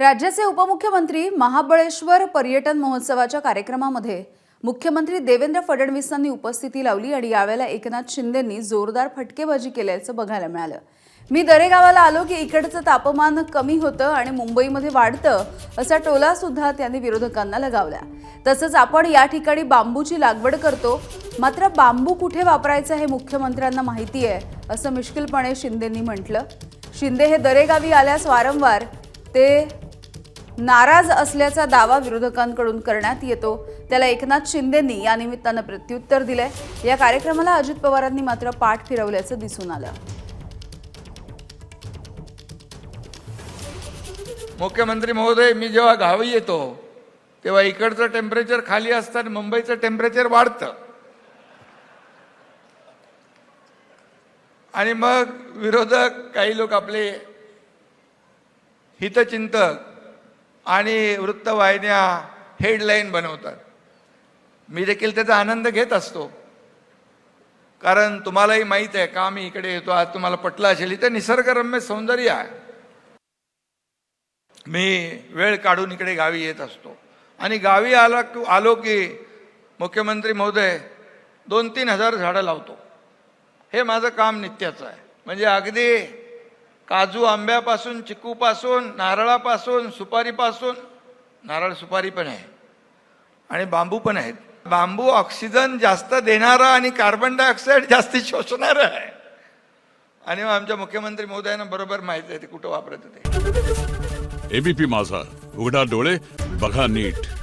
राज्याचे उपमुख्यमंत्री महाबळेश्वर पर्यटन महोत्सवाच्या कार्यक्रमामध्ये मुख्यमंत्री देवेंद्र फडणवीसांनी उपस्थिती लावली आणि यावेळेला एकनाथ शिंदेंनी जोरदार फटकेबाजी केल्याचं बघायला मिळालं. मी दरेगावाला आलो की इकडचं तापमान कमी होतं आणि मुंबईमध्ये वाढतं असा टोला सुद्धा त्यांनी विरोधकांना लगावला. तसंच आपण या ठिकाणी बांबूची लागवड करतो. मात्र बांबू कुठे वापरायचं हे मुख्यमंत्र्यांना माहिती आहे असं मिश्किलपणे शिंदेंनी म्हटलं. शिंदे हे दरेगावी आल्यास वारंवार ते नाराज असल्याचा दावा विरोधकांकडून करण्यात येतो. त्याला एकनाथ शिंदेंनी या निमित्तानं प्रत्युत्तर दिलंय. या कार्यक्रमाला अजित पवारांनी मात्र पाठ फिरवल्याचं दिसून आलं. मुख्यमंत्री महोदय मी जेव्हा गावी येतो तेव्हा इकडचं टेम्परेचर खाली असताना मुंबईचं टेम्परेचर वाढतं. आणि मग विरोधक काही लोक आपले हितचिंतक आणि वृत्तवाहिन्या हेडलाईन बनवतात. मी देखील त्याचा आनंद घेत असतो. कारण तुम्हालाही माहीत आहे का मी इकडे येतो आज तुम्हाला पटला असेल इथे निसर्गरम्य सौंदर्य आहे. मी वेळ काढून इकडे गावी येत असतो. आणि गावी आला आलो की मुख्यमंत्री महोदय दोन तीन हजार झाडं लावतो. हे माझं काम नित्याचं आहे. म्हणजे अगदी काजू आंब्यापासून चिकूपासून नारळापासून सुपारीपासून नारळ सुपारी पण आहे. आणि बांबू पण आहेत. बांबू ऑक्सिजन जास्त देणारा आणि कार्बन डायऑक्साईड जास्त शोषणारा आहे. आणि मग आमच्या मुख्यमंत्री मोदयांना बरोबर माहीत आहे ते कुठं वापरत होते. एबीपी माझा. उघडा डोळे बघा नीट.